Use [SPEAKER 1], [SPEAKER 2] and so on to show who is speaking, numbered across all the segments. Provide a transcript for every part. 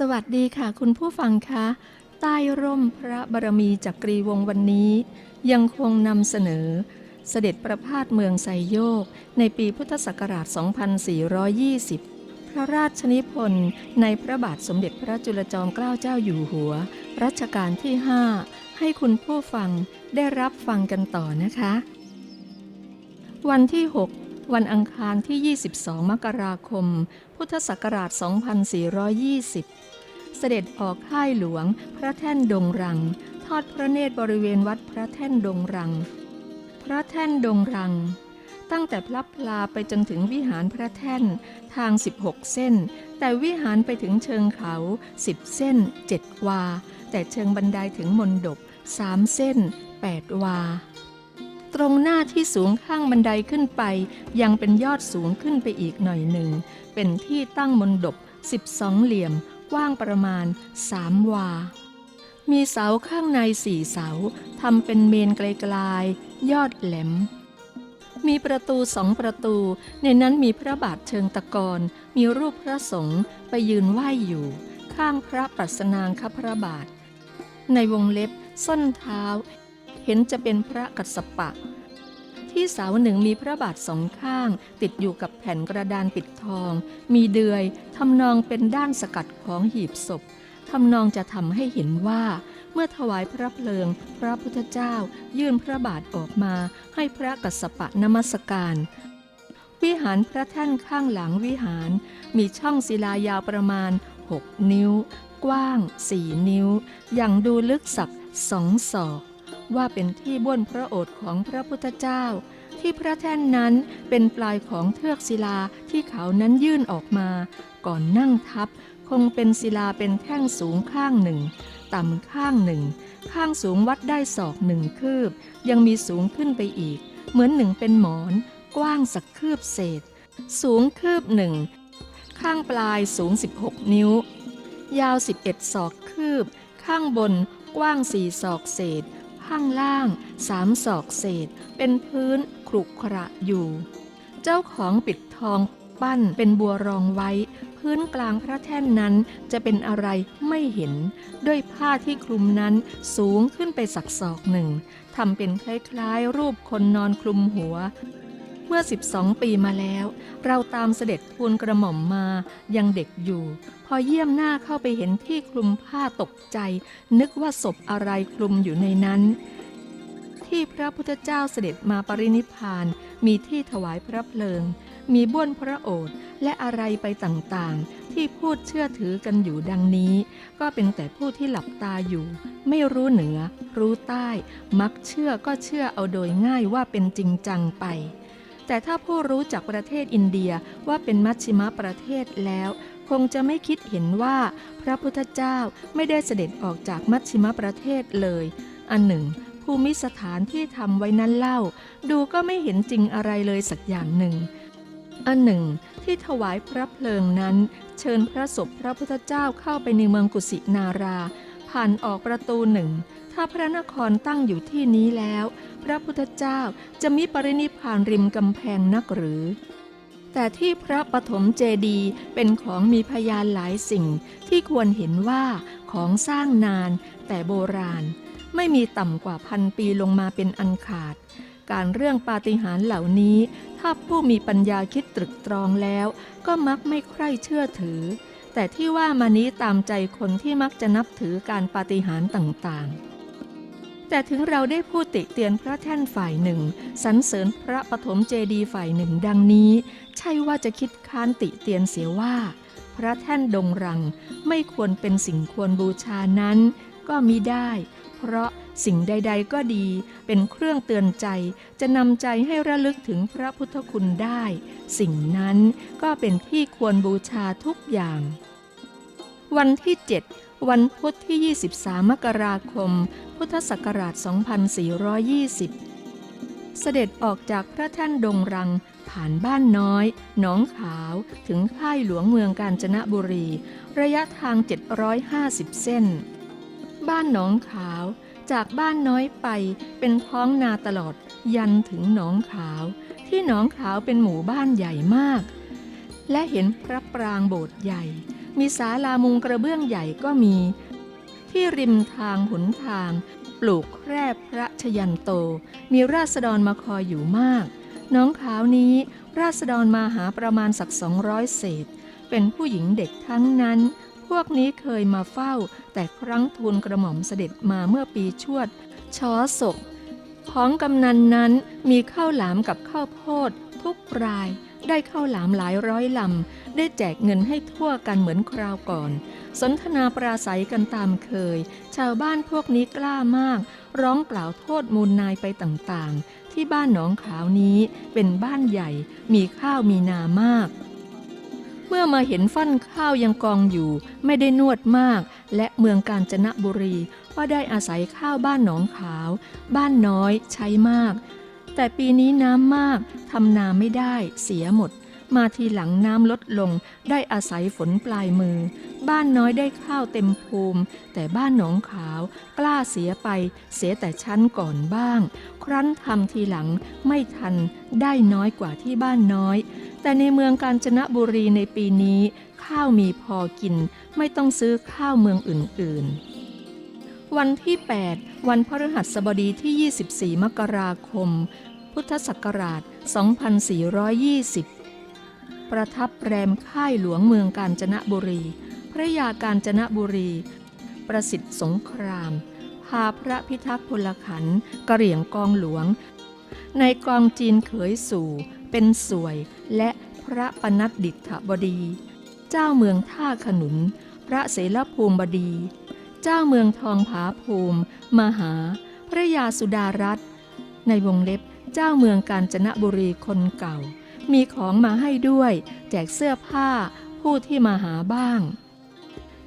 [SPEAKER 1] สวัสดีค่ะ คุณผู้ฟังคะ ใต้ร่มพระบารมีจักรีวงวันนี้ ยังคงนำเสนอ เสด็จประพาสเมืองไซโยก ในปีพุทธศักราช 2420 พระราชนิพนธ์ในพระบาทสมเด็จพระจุลจอมเกล้าเจ้าอยู่หัว รัชกาลที่ 5 ให้คุณผู้ฟังได้รับฟังกันต่อนะคะ วันที่ 6วันอังคารที่ 22 มกราคม พุทธศักราช 2420 เสด็จออกค่ายหลวง พระแท่นดงรัง ทอดพระเนตรบริเวณวัดพระแท่นดงรัง พระแท่นดงรัง ตั้งแต่พลับพลาไปจนถึงวิหารพระแท่นทาง 16 เส้น แต่วิหารไปถึงเชิงเขา 10 เส้น 7 วา แต่เชิงบันไดถึงมนดบ3เส้น 8 วาตรงหน้าที่สูงข้างบันไดขึ้นไป ยังเป็นยอดสูงขึ้นไปอีกหน่อยหนึ่ง เป็นที่ตั้งมนดบ 12 เหลี่ยม ว้างประมาณ3วา มีเสาข้างในสี่เสาทำเป็นเมนไกลๆ ยอดแหลม มีประตูสองประตู ในนั้นมีพระบาทเชิงตะกอนมีรูปพระสงฆ์ไปยืนไหว้อยู่ ข้างพระปรัสนางคพระบาท ในวงเล็บส้นเท้า เห็นจะเป็นพระกัสสปะ ที่เสาหนึ่งมีพระบาทสองข้าง ติดอยู่กับแผ่นกระดานปิดทอง มีเดือยทำนองเป็นด้านสกัดของหีบศพทำนองจะทำให้เห็นว่า เมื่อถวายพระเพลิง พระพุทธเจ้า ยื่นพระบาทออกมาให้พระกัสสปะนมัสการ วิหารพระแท่นข้างหลังวิหาร มีช่องศิลายาวประมาณ 6 นิ้ว กว้าง 4 นิ้ว อย่างดูลึกสักสองศอก ว่าเป็นที่บ้วนพระโอษฐ์ของพระพุทธเจ้า ที่พระแท่นนั้นเป็นปลายของเทือกศิลาที่เขานั้นยื่นออกมา ก่อนนั่งทับ คงเป็นศิลาเป็นแท่งสูงข้างหนึ่ง ต่ำข้างหนึ่ง ข้างสูงวัดได้ศอกหนึ่งคืบ ยังมีสูงขึ้นไปอีก เหมือนหนึ่งเป็นหมอน กว้างสักคืบเศษ สูงคืบหนึ่งข้างปลายสูง 16 นิ้ว ยาว 11 ศอกคืบ ข้างบนกว้าง 4 ศอกเศษ ข้างล่างสามศอกเศษ เป็นพื้นขรุขระอยู่ เจ้าของปิดทองปั้นเป็นบัวรองไว้ พื้นกลางพระแท่นนั้นจะเป็นอะไรไม่เห็น ด้วยผ้าที่คลุมนั้นสูงขึ้นไปสักศอกหนึ่งทำเป็นคล้ายๆ รูปคนนอนคลุมหัว มื่อ 12 ปีมาแล้ว เราตามเสด็จทูลกระหม่อมมายังเด็กอยู่ พอเยี่ยมหน้าเข้าไปเห็นที่คลุมผ้าตกใจ นึกว่าศพอะไรคลุมอยู่ในนั้น ที่พระพุทธเจ้าเสด็จมาปรินิพพานมีที่ถวายพระเพลิง มีบ้วนพระโอษฐ์และอะไรไปต่างๆ ที่พูดเชื่อถือกันอยู่ดังนี้ ก็เป็นแต่ผู้ที่หลับตาอยู่ ไม่รู้เหนือ รู้ใต้ มักเชื่อก็เชื่อเอาโดยง่ายว่าเป็นจริงจังไป แต่ถ้าผู้รู้จากประเทศอินเดียว่าเป็นมัชชิมประเทศแล้ว คงจะไม่คิดเห็นว่า พระพุทธเจ้าไม่ได้เสด็จออกจากมัชชิมประเทศเลย อันหนึ่ง ภูมิสถานที่ทำไว้นั้นเล่า ดูก็ไม่เห็นจริงอะไรเลยสักอย่างหนึ่ง อันหนึ่ง ที่ถวายพระเพลิงนั้น เชิญพระศพพระพุทธเจ้าเข้าไปในเมืองกุสินารา ผ่านออกประตูหนึ่ง ถ้าพระนครตั้งอยู่ที่นี้แล้ว พระพุทธเจ้าจะมิปรินิพานริมกำแพงนักหรือ แต่ที่พระปฐมเจดีเป็นของมีพยานหลายสิ่งที่ควรเห็นว่าของสร้างนานแต่โบราณ ไม่มีต่ำกว่าพันปีลงมาเป็นอันขาด การเรื่องปาฏิหาริย์เหล่านี้ ถ้าผู้มีปัญญาคิดตรึกตรองแล้ว ก็มักไม่ใคร่เชื่อถือแต่ที่ว่ามานี้ตามใจคนที่มักจะนับถือการปาฏิหาริย์ต่างๆ แต่ถึงเราได้พูดติเตียนพระแท่นฝ่ายหนึ่งสรรเสริญพระปฐมเจดีฝ่ายหนึ่งดังนี้ ใช่ว่าจะคิดค้านติเตียนเสียว่า พระแท่นดงรังไม่ควรเป็นสิ่งควรบูชานั้น ก็มิได้ เพราะสิ่งใด ๆ ก็ดี เป็นเครื่องเตือนใจจะนำใจให้ระลึกถึงพระพุทธคุณได้ สิ่งนั้นก็เป็นที่ควรบูชาทุกอย่าง วันที่7 วันพุธที่ 23 มกราคม พุทธศักราช 2420 เสด็จออกจากพระท่านดงรังผ่านบ้านน้อย หนองขาว ถึงค่ายหลวงเมืองกาญจนบุรี ระยะทาง 750 เส้น บ้านหนองขาว จากบ้านน้อยไปเป็นท้องนาตลอด ยันถึงหนองขาว ที่หนองขาวเป็นหมู่บ้านใหญ่มาก และเห็นพระปรางโบสถ์ใหญ่ มีศาลามุงกระเบื้องใหญ่ก็มี ที่ริมทางหนทาง ปลูกแคร่พระชยันโต มีราษฎรมาคอยอยู่มาก น้องขาวนี้ ราษฎรมาหาประมาณสักสองร้อยเศษ เป็นผู้หญิงเด็กทั้งนั้น พวกนี้เคยมาเฝ้า แต่ครั้งทูลกระหม่อมเสด็จมาเมื่อปีชวดชอศกของกำนันนั้นมีข้าวหลามกับข้าวโพดทุกราย ได้ข้าวหลามหลายร้อยลำ ได้แจกเงินให้ทั่วกันเหมือนคราวก่อน สนทนาปราศัยกันตามเคย ชาวบ้านพวกนี้กล้ามาก ร้องกล่าวโทษมูลนายไปต่างๆ ที่บ้านหนองขาวนี้เป็นบ้านใหญ่ มีข้าวมีนามาก เมื่อมาเห็นฟั่นข้าวยังกองอยู่ ไม่ได้นวดมาก และเมืองกาญจนบุรีว่าได้อาศัยข้าวบ้านหนองขาว บ้านน้อยใช้มาก แต่ปีนี้น้ำมากทำนาไม่ได้เสียหมด มาทีหลังน้ำลดลงได้อาศัยฝนปลายมือ บ้านน้อยได้ข้าวเต็มภูมิ แต่บ้านหนองขาวกล้าเสียไปเสียแต่ชั้นก่อนบ้าง ครั้นทำทีหลังไม่ทันได้น้อยกว่าที่บ้านน้อย แต่ในเมืองกาญจนบุรีในปีนี้ ข้าวมีพอกิน ไม่ต้องซื้อข้าวเมืองอื่น ๆ วันที่ 8 วันพฤหัสบดีที่ 24 มกราคม พุทธศักราช 2420 ประทับแรมค่ายหลวงเมืองกาญจนบุรี พระยากาญจนบุรี ประสิทธิ์สงคราม พาพระพิทักษ์พลขันกระเหรี่ยงกองหลวง ในกองจีนเขยสู่ เป็นสวยและพระปนัดดิษฐบดี เจ้าเมืองท่าขนุน พระเสรภูมิบดี เจ้าเมืองทองผาภูมิ มหา พระยาสุดารัตน์ในวงเล็บเจ้าเมืองกาญจนบุรีคนเก่า มีของมาให้ด้วย แจกเสื้อผ้าผู้ที่มาหาบ้าง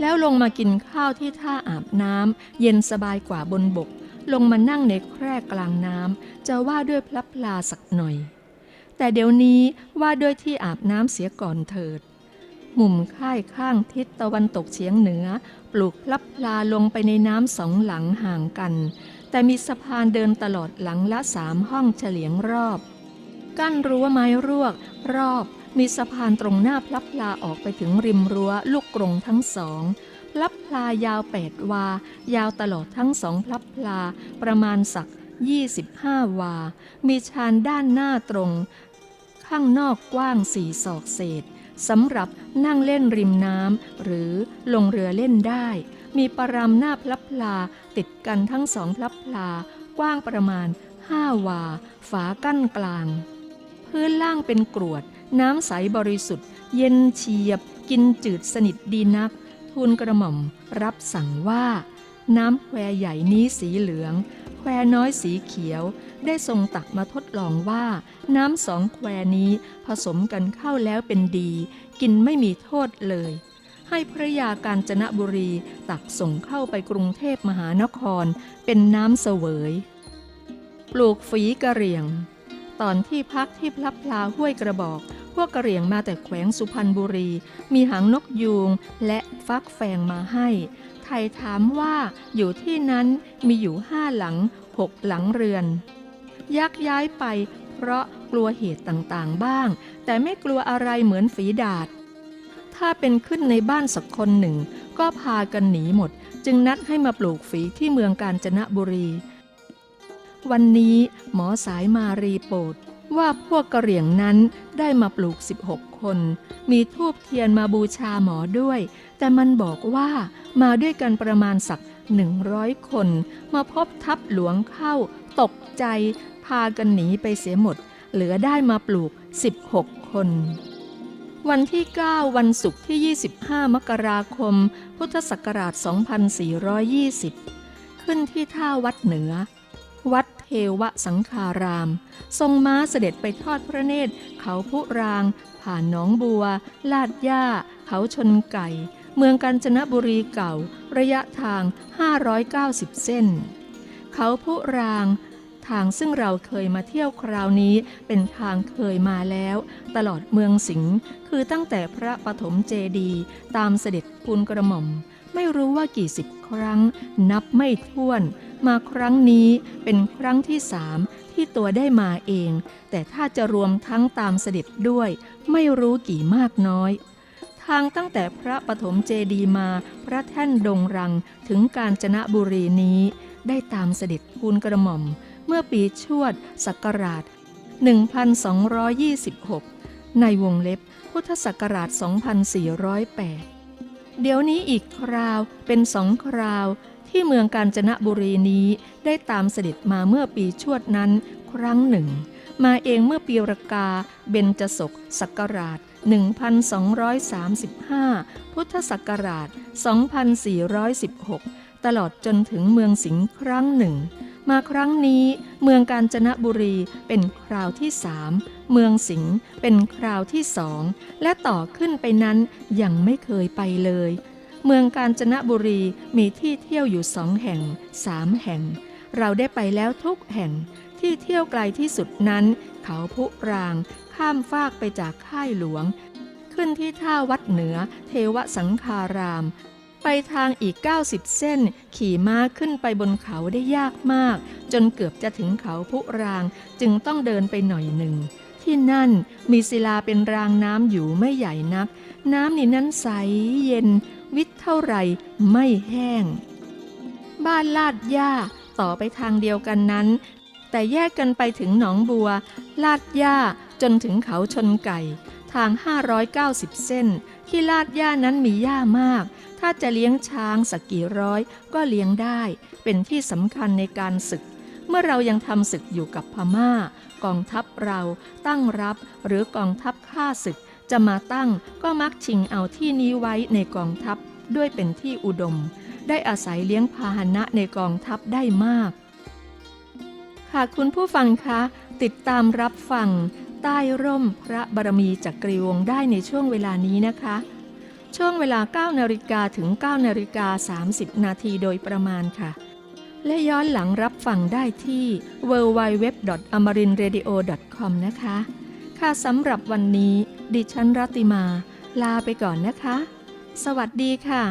[SPEAKER 1] แล้วลงมากินข้าวที่ท่าอาบน้ำเย็นสบายกว่าบนบก ลงมานั่งในแคร่กลางน้ำจะว่าด้วยพลับพลาสักหน่อย แต่เดี๋ยวนี้ว่าด้วยที่อาบน้ำเสียก่อนเถิด มุมค่ายข้างทิศตะวันตกเฉียงเหนือ ปลูกพลับพลาลงไปในน้ำสองหลังห่างกัน แต่มีสะพานเดินตลอดหลังละสามห้องเฉลียงรอบ กั้นรั้วไม้รวก รอบมีสะพานตรงหน้าพลับพลาออกไปถึงริมรั้วลูกกรงทั้งสองพลับพลายาวแปดวา ยาวตลอดทั้งสองพลับพลาประมาณสัก 25 วา มีชานด้านหน้าตรง ข้างนอกกว้างสี่ศอกเศษ สำหรับนั่งเล่นริมน้ำหรือลงเรือเล่นได้ มีปรำหน้าพลับพลาติดกันทั้งสองพลับพลากว้างประมาณ5วา ฝากั้นกลาง พื้นล่างเป็นกรวด น้ำใสบริสุทธิ์ เย็นเฉียบ กินจืดสนิทดีนัก ทูลกระหม่อมรับสั่งว่า น้ำแควใหญ่นี้สีเหลือง แควน้อยสีเขียว ได้ทรงตักมาทดลองว่า น้ำสองแควนี้ผสมกันเข้าแล้วเป็นดี กินไม่มีโทษเลย ให้พระยากาญจนบุรีตักส่งเข้าไปกรุงเทพมหานคร เป็นน้ำเสวย ปลูกฝีกระเหรี่ยง ตอนที่พักที่พลับพลาห้วยกระบอก พวกกระเหรี่ยงมาแต่แขวงสุพรรณบุรี มีหางนกยูงและฟักแฟงมาให้ไทยถามว่าอยู่ที่นั้นมีอยู่ห้าหลังหกหลังเรือน ยักย้ายไป เพราะกลัวเหตุต่างๆบ้าง แต่ไม่กลัวอะไรเหมือนฝีดาดถ้าเป็นขึ้นในบ้านสักคนหนึ่ง ก็พากันหนีหมด จึงนัดให้มาปลูกฝีที่เมืองกาญจนบุรี วันนี้หมอสายมารีโปรดว่าพวกกระเหรี่ยงนั้นได้มาปลูก 16 คน มีทูบเทียนมาบูชาหมอด้วย แต่มันบอกว่ามาด้วยกันประมาณสักหนึ่งร้อยคน มาพบทัพหลวงเข้า ตกใจ พากันหนีไปเสียหมด เหลือได้มาปลูก 16 คน วันที่ 9 วันศุกร์ที่ 25 มกราคม พุทธศักราช 2420 ขึ้นที่ท่าวัดเหนือ วัดเทวสังคาราม ทรงม้าเสด็จไปทอดพระเนตร เขาผู้ราง ผ่านหนองบัว ลาดย่า เขาชนไก่ เมืองกาญจนบุรีเก่า ระยะทาง 590 เส้น เขาผู้ราง ทางซึ่งเราเคยมาเที่ยวคราวนี้เป็นทางเคยมาแล้ว ตลอดเมืองสิงห์คือตั้งแต่พระปฐมเจดีตามเสด็จคูลกระหม่อม ไม่รู้ว่ากี่สิบครั้ง นับไม่ถ้วน มาครั้งนี้เป็นครั้งที่สามที่ตัวได้มาเอง แต่ถ้าจะรวมทั้งตามเสด็จด้วย ไม่รู้กี่มากน้อยทางตั้งแต่พระปฐมเจดีมา พระแท่นดงรังถึงกาญจนบุรีนี้ ได้ตามเสด็จทูลกระหม่อม มื่อปีชวดศักราช 1226 ในวงเล็บพุทธศักราช 2408 เดี๋ยวนี้อีกคราวเป็นสองคราวที่เมืองกาญจนบุรีนี้ได้ตามเสด็จมาเมื่อปีชวดนั้นครั้งหนึ่ง มาเองเมื่อปีรากาเบญจศกศักราช 1235 พุทธศักราช 2416 ตลอดจนถึงเมืองสิงห์ครั้งหนึ่ง มาครั้งนี้เมืองกาญจนบุรีเป็นคราวที่สามเมืองสิงห์เป็นคราวที่สองและต่อขึ้นไปนั้นยังไม่เคยไปเลย เมืองกาญจนบุรีมีที่เที่ยวอยู่สองแห่งสามแห่ง เราได้ไปแล้วทุกแห่งที่เที่ยวไกลที่สุดนั้น เขาพุราง ข้ามฟากไปจากค่ายหลวง ขึ้นที่ท่าวัดเหนือ เทวสังคาราม ไปทางอีก 90 เส้น ขี่ม้าขึ้นไปบนเขาได้ยากมาก จนเกือบจะถึงเขาพุราง จึงต้องเดินไปหน่อยหนึ่ง ที่นั่นมีศิลาเป็นรางน้ำอยู่ไม่ใหญ่นัก น้ำนี่นั้นใสเย็น วิทเท่าไรไม่แห้ง บ้านลาดย่าต่อไปทางเดียวกันนั้น แต่แยกกันไปถึงหนองบัว ลาดย่าจนถึงเขาชนไก่ ทาง 590 เส้น ที่ลาดย่านั้นมีหญ้ามาก ถ้าจะเลี้ยงช้างสักกี่ร้อยก็เลี้ยงได้ เป็นที่สำคัญในการศึก เมื่อเรายังทำศึกอยู่กับพม่า กองทัพเราตั้งรับหรือกองทัพข้าศึกจะมาตั้งก็มักชิงเอาที่นี้ไว้ในกองทัพด้วยเป็นที่อุดม ได้อาศัยเลี้ยงพาหนะในกองทัพได้มากค่ะคุณผู้ฟังคะ ติดตามรับฟัง ใต้ร่มพระบารมีจักรีวงศ์ได้ในช่วงเวลานี้นะคะ ช่วงเวลา 9 นาฬิกาถึง 9 นาฬิกา 30 นาทีโดยประมาณค่ะ และย้อนหลังรับฟังได้ที่ www.amarinradio.com นะคะ ค่ะสำหรับวันนี้ดิฉันรัติมา ลาไปก่อนนะคะ สวัสดีค่ะ